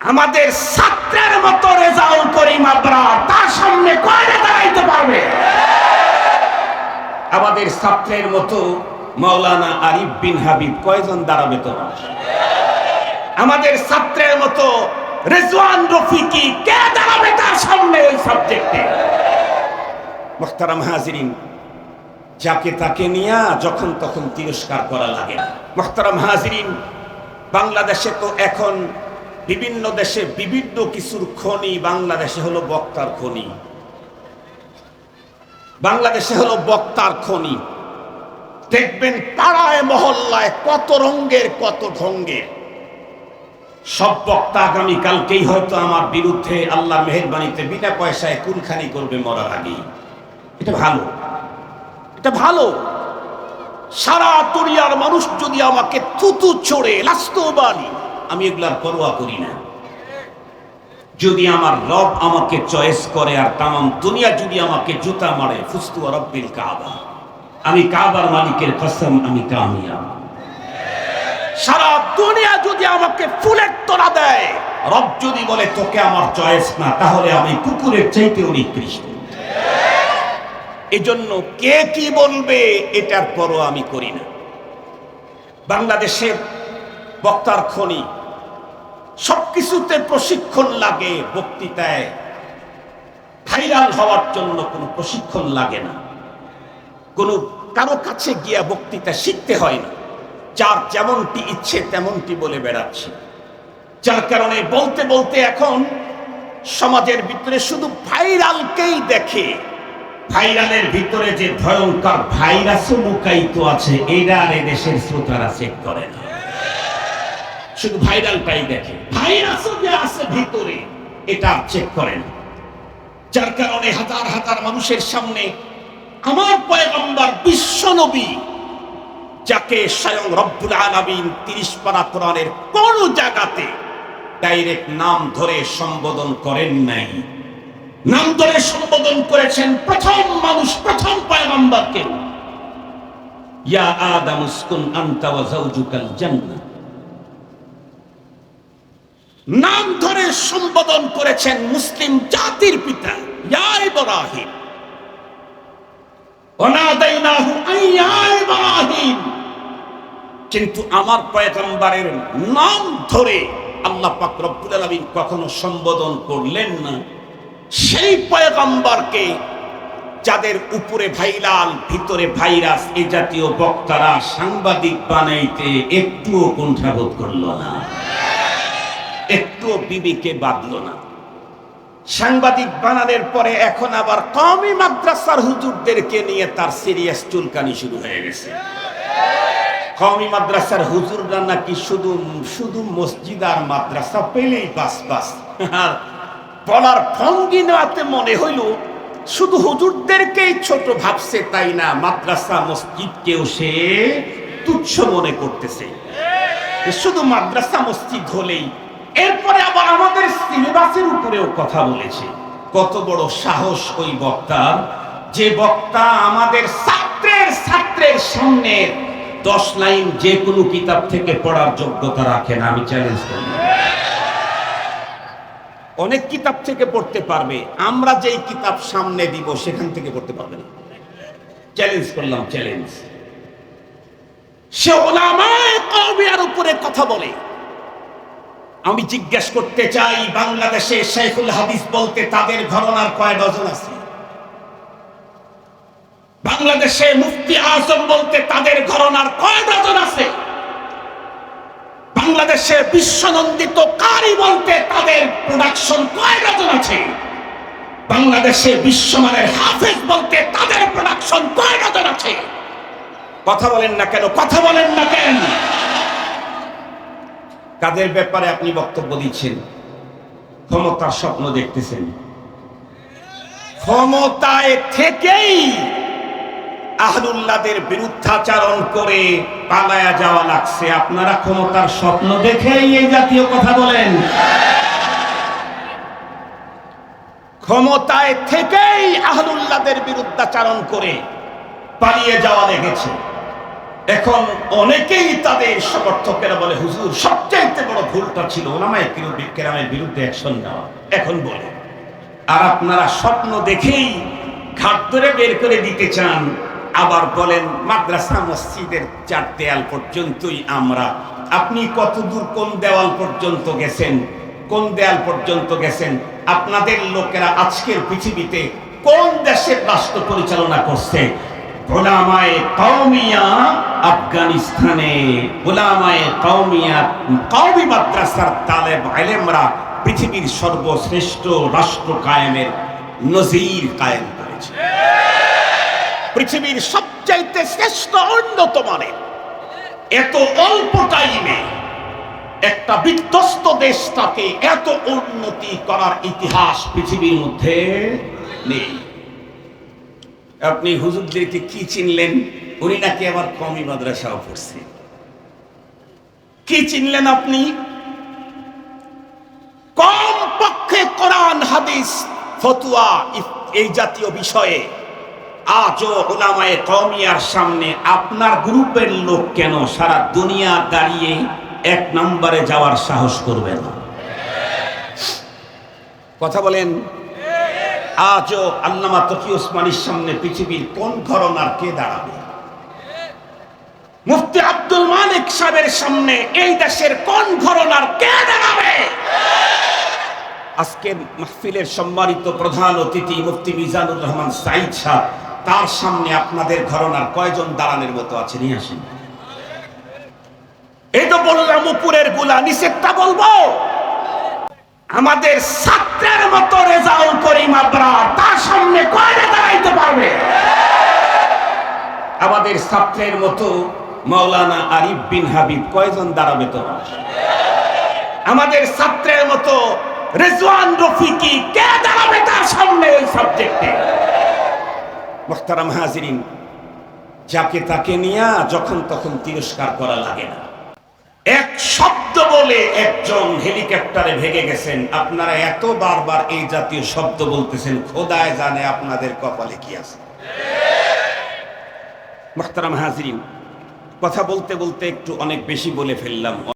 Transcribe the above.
আমাদের ছাত্রের মতো রেজাউল করিম আবরার তার সামনে কয়টা দাঁড়াইতে পারবে? আমাদের ছাত্রের মতো মাওলানা আরিফ বিন হাবিব কয়জন দাঁড়াবে তোমার? আমাদের ছাত্রের মতো রেজওয়ান রফিকি কে দাঁড়াবে তার সামনে ওই সাবজেক্টে মোহতারাম হাজিরিন, যাকে তাকে নিয়ে যখন তখন তিরস্কার করা লাগে। না মোহতারাম হাজিরিন, বাংলাদেশে তো এখন বিভিন্ন দেশে বিভিন্ন কিছুর খনি বাংলাদেশে হলো বক্তার খনি। বাংলাদেশে হলো বক্তার খনি। দেখবেন পাড়ায় মহল্লায় কত রঙ্গের, কত ঢঙ্গের। সব বক্তা আগামীকালকেই হয়তো আমার বিরুদ্ধে আল্লাহ মেহরবানিতে বিনা পয়সায় কুলখানি করবে মরার আগে এটা ভালো। এটা ভালো। সারা দুনিয়ার মানুষ যদি আমাকে থুতু চড়ে লাস্তবানি আমি এগুলার পরোয়া করি না। যদি আমার রব আমাকে চয়েস করে আর তামাম দুনিয়া যদি আমাকে জুতা মারে, ফুস্তু রব্বিল কাবা। আমি কাবার মালিকের কসম, আমি কামিয়াব। সারা দুনিয়া যদি আমাকে ফুলের তোলা দেয়, রব যদি বলে, তোকে আমার চয়েস না, তাহলে আমি কুকুরের চাইতে নিকৃষ্ট এজন্য কে কি বলবে, এটার পরও আমি করি না। বাংলাদেশের বক্তার খনি সবকিছুতে প্রশিক্ষণ লাগে, বক্তৃতায়। ভাইরাল হওয়ার জন্য কোনো প্রশিক্ষণ লাগে না। কোনো কারও কাছে গিয়া বক্তৃতা শিখতে হয় না। যার যেমনটি ইচ্ছে তেমনটি বলে বেড়াচ্ছে। যার কারণে বলতে বলতে এখন সমাজের ভিতরে শুধু ভাইরালকেই দেখে। ভাইরালের ভিতরে যে ভয়ঙ্কর ভাইরাসও লুকায়িত আছে এইটা আর এই দেশের শ্রোতারা চেক করে না। শুধু ভাইরালটাই দেখে। ভাইরাসও যে আছে ভিতরে এটা চেক করেন। যার কারণে হাজার হাজার মানুষের সামনে আমার পয়গম্বর বিশ্ব নবী, যাকে স্বয়ং রব্বুল আলামিন তিরিশ পারা কোরআনের কোন জায়গাতে ডাইরেক্ট নাম ধরে সম্বোধন করেন নাই। নাম ধরে সম্বোধন করেছেন প্রথম মানুষ, প্রথম পয়গম্বরকে। ইয়া আদম উসকুন আনতা ওয়া জান্নাহ নাম ধরে সম্বোধন করেছেন মুসলিম জাতির পিতা ইব্রাহিম। কিন্তু আমার পয়গম্বরের নাম ধরে আল্লাহ পাক রব্বুল কখনো সম্বোধন করলেন না। সেই পয়গম্বরকে যাদের উপরে ভাইরাল ভিতরে ভাইরাস, এ জাতীয় বক্তারা সাংবাদিক বানাইতে একটুও কুণ্ঠাবোধ করল না। একটুও বিবিকে বাঁধলো না। সাংবাদিক বানানোর পরে এখন আবার কমই মাদ্রাসার হুজুরদেরকে নিয়ে তার সিরিয়াস চুলকানি শুরু হয়ে গেছে। কমি মাদ্রাসার হুজুররা নাকি শুধু শুধু মসজিদ আর মাদ্রাসা পেলেই বাস বাস আর বলার ভঙ্গি নেওয়াতে মনে হইল, শুধু হুজুরদেরকেই ছোট ভাবছে তাই না, মাদ্রাসা মসজিদকেও সে তুচ্ছ মনে করতেছে। শুধু মাদ্রাসা মসজিদ হলেই এরপরে আবার আমাদের সিলেবাসের উপরেও কথা বলেছে। কত বড় সাহস ওই বক্তার, যে বক্তা আমাদের ছাত্রের ছাত্রের সামনে দশ লাইন যে কোনো কিতাব থেকে পড়ার যোগ্যতা রাখে না, আমি চ্যালেঞ্জ করি। অনেক কিতাব থেকে পড়তে পারবে, আমরা যেই কিতাব সামনে দিব সেখান থেকে পড়তে পারবে না। চ্যালেঞ্জ করলাম চ্যালেঞ্জ সে ওলামায় কওমিয়ার উপরে কথা বলে। আমি জিজ্ঞেস করতে চাই, বাংলাদেশে শেখুল হাদিস বলতে তাদের ঘরনার কয় ডজন আছে? বাংলাদেশে মুফতি আজম বলতে তাদের ঘরনার কয় ডজন আছে? বাংলাদেশে বিশ্বনন্দিত কারি বলতে তাদের প্রোডাকশন কয় ডজন আছে? বাংলাদেশে বিশ্বমানের হাফেজ বলতে তাদের প্রোডাকশন কয় ডজন আছে? কথা বলেন না কেন? কথা বলেন না কেন? কাদের ব্যাপারে আপনি বক্তব্য দিচ্ছেন? ক্ষমতার স্বপ্ন দেখতেছেন। ক্ষমতায় থেকেই আহলুল্লাদের বিরুদ্ধাচারণ করে পালায়া যাওয়া লাগছে। আপনারা ক্ষমতার স্বপ্ন দেখেই এই জাতীয় কথা বলেন। ক্ষমতায় থেকেই আহলুল্লাদের বিরুদ্ধাচারণ করে পালিয়ে যাওয়া লেগেছে। এখন অনেকেই তাদের সমর্থকেরা বলে, হুজুর, সবচাইতে বড় ভুলটা ছিল ওনামায় ওলামায় কেরামের বিরুদ্ধে অ্যাকশন নেওয়া। এখন বলে, আর আপনারা স্বপ্ন দেখেই ঘাট ধরে বের করে দিতে চান, আবার বলেন, মাদ্রাসা, মসজিদের চার দেয়াল পর্যন্তই আমরা। আপনি কত দূর কোন দেওয়াল পর্যন্ত গেছেন? কোন দেয়াল পর্যন্ত গেছেন? আপনাদের লোকেরা আজকের পৃথিবীতে কোন দেশের রাষ্ট্র পরিচালনা করছে? গোলামায়ে কওমিয়া আফগানিস্তানে গোলামায়ে কওমিয়া, কওমি মাদ্রাসার তালেব আলেমরা পৃথিবীর সর্বশ্রেষ্ঠ রাষ্ট্র কায়েমের নজির কায়েম করেছে। পৃথিবীর সবচাইতে শ্রেষ্ঠ উন্নত মানের এত অল্প টাইমে একটা বিধ্বস্ত দেশটাকে এত উন্নতি করার ইতিহাস পৃথিবীর মধ্যে নেই। আপনি হুজুরদেরকে কি চিনলেন? উনি নাকি আবার কমি মাদ্রাসাও পড়ছে। কি চিনলেন আপনি? কম পক্ষে কোরআন, হাদিস, ফতুয়া এই জাতীয় বিষয়ে আজও ওলামায়ে কমিয়ার সামনে আপনার গ্রুপের লোক কেন সারা দুনিয়া দাঁড়িয়ে এক নম্বরে যাওয়ার সাহস করবে না? কথা বলেন। আজও আল্লামা তকি ওসমানীর সামনে পৃথিবীর কোন ঘরনার কে দাঁড়াবে? মুফতি আব্দুল মালিক সাহেবের সামনে এই দেশের কোন ঘরনার কে দাঁড়াবে? আজকের মাহফিলের সম্মানিত প্রধান অতিথি মুফতি মিজানুর রহমান সাইদ সাহ তার সামনে আপনাদের ঘরনার কয়জন দাঁড়ানোর মতো আছে? নিয়ে আসেন। এই তো বললাম, উপরেরগুলা নিষেধটা বলব। আমাদের ছাত্রের মতো রেজাউল করিম আবরার তার সামনে কয়টা দাঁড়াইতে পারবে? আমাদের ছাত্রের মতো মাওলানা আরিফ বিন হাবিব কয়জন দাঁড়াবে তোমার? আমাদের ছাত্রের মতো রেজওয়ান রফিকি কে দাঁড়াবে তার সামনে ওই সাবজেক্টে মোখতারাম হাজিরিন, যাকে তাকে নিয়ে যখন তখন তিরস্কার করা লাগে না। এক শব্দ বলে একজন হেলিকপ্টারে ভেঙে গেছেন। আপনারা এত বারবার এই জাতীয় শব্দ বলতেছেন, খোদায় জানে আপনাদের কপালে কি আছে। মোখতারাম হাজির কথা বলতে বলতে একটু অনেক বেশি বলে ফেললাম।